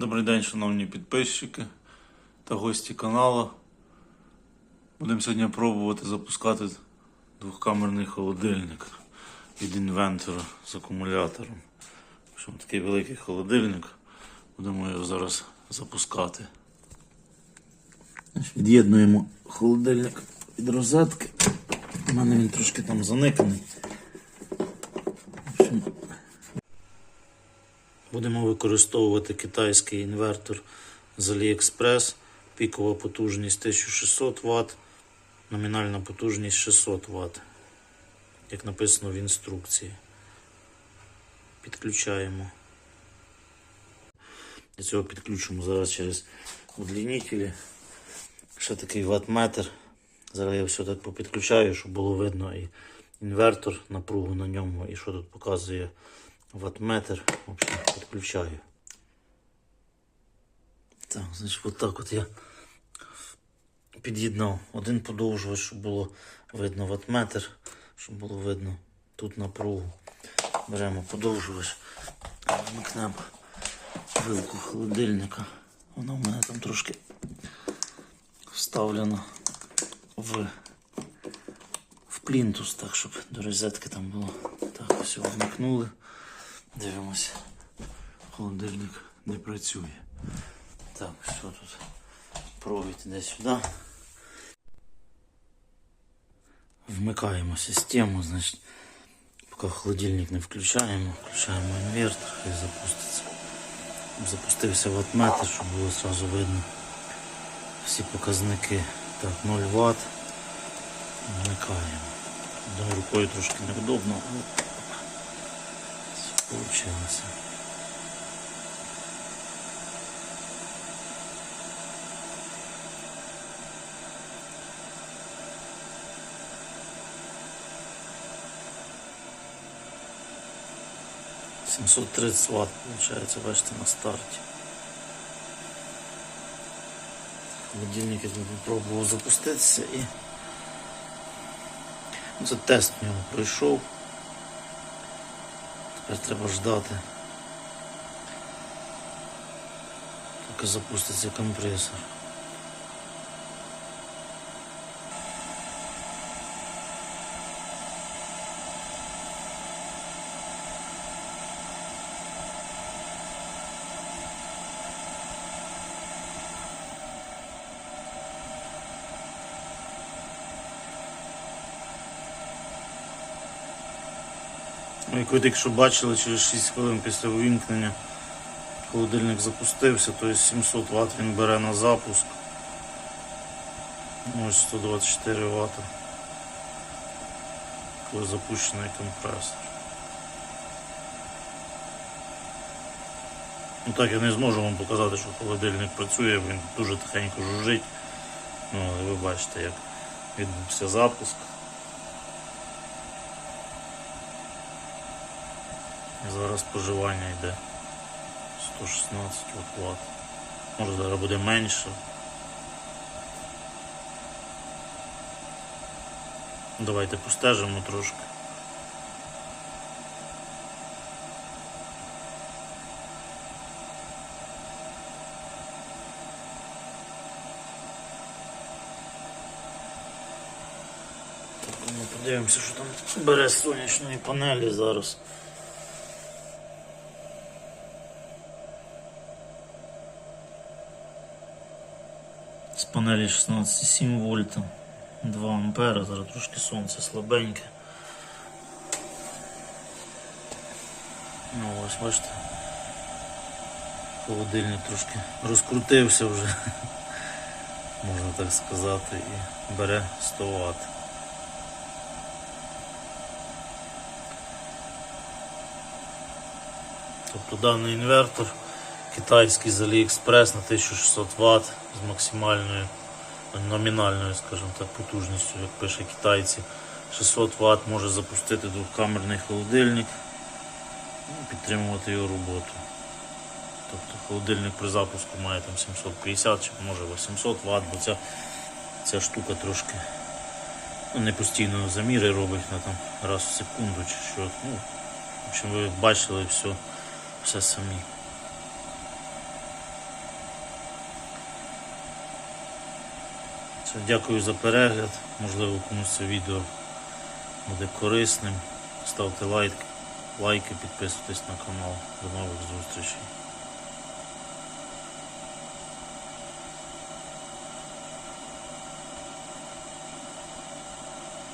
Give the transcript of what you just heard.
Добрий день, шановні підписчики та гості каналу. Будемо сьогодні пробувати запускати двохкамерний холодильник від інвентора з акумулятором. В такий великий холодильник. Будемо його зараз запускати. Від'єднуємо холодильник від розетки. У мене він трошки там заниканий. Будемо використовувати китайський інвертор з AliExpress. Пікова потужність 1600 Вт, номінальна потужність 600 Вт. Як написано в інструкції. Підключаємо. Для цього підключимо зараз через удлінителі. Ще такий ватметр. Зараз я все так попідключаю, щоб було видно і інвертор, напругу на ньому, і що тут показує ватметр. В общем, підключаю. Так, значить, от так от я під'єднав один подовжувач, щоб було видно ватметр, щоб було видно тут напругу. Беремо подовжувач, вмикнемо вилку холодильника. Вона в мене там трошки вставлена в, в плінтус, так, щоб до розетки там було. Так, все, вмикнули. Дивимося. Холодильник не працює. Так, що тут? Провід іде сюди. Вмикаємо систему, значить, поки холодильник не включаємо, включаємо інвертор і запуститься. Запустився ватметр, щоб було одразу видно всі показники. Так, 0 Вт. Вмикаємо. Рукою трошки неудобно, але все получилося. Семьсот тридцать ватт получается, бачите, на старте. Холодильник я тут попробував запуститися і це тест в нього пройшов. Тепер треба ждати. Поки запуститься компресор. Ну, Як ви тільки що бачили, через 6 хвилин після увімкнення холодильник запустився, тобто 700 Вт він бере на запуск. Ну, Ось 124 Вт. Коли запущений компресор. Ну так я не зможу вам показати, що холодильник працює, він дуже тихенько жужжить. Ну, але ви бачите, як відбувся запуск. Зараз споживання йде 116 Вт. Може зараз буде менше. Давайте постежимо трошки. Так, ну подивимося, що там бере сонячної панелі зараз. З панелі 16,7 вольта, 2 ампера, зараз трошки сонце слабеньке. Ну ось бачите. Холодильник трошки розкрутився вже, можна так сказати, і бере 100 Вт. Тобто даний інвертор китайський з AliExpress на 1600 Вт з максимальною номінальною, скажімо так, потужністю, як пише китайці. 600 Вт може запустити двохкамерний холодильник і підтримувати його роботу. Тобто холодильник при запуску має там 750 чи може 800 Вт, бо ця, ця штука трошки ну, не постійно заміри робить на там раз в секунду чи що. Ну, в общем, ви бачили все, все самі. Все, дякую за перегляд. Можливо, комусь це відео буде корисним. Ставте лайк, лайки, підписуйтесь на канал. До нових зустрічей.